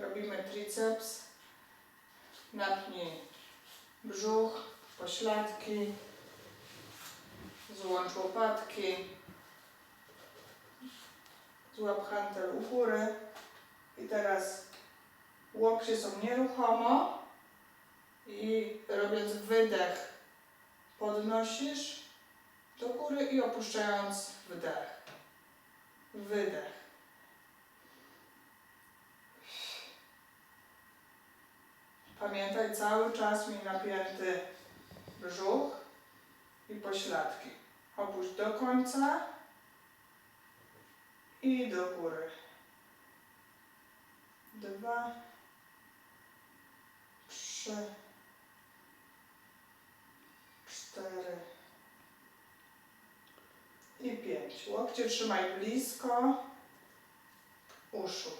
Robimy triceps. Napnij brzuch, pośladki. Złącz łopatki. Złap hantel u góry. I teraz łokcie są nieruchomo. I robiąc wydech podnosisz do góry i opuszczając wdech. Wydech. Pamiętaj, cały czas mi napięty brzuch i pośladki. Opuść do końca i do góry. Dwa, trzy, cztery i pięć. Łokcie trzymaj blisko uszu.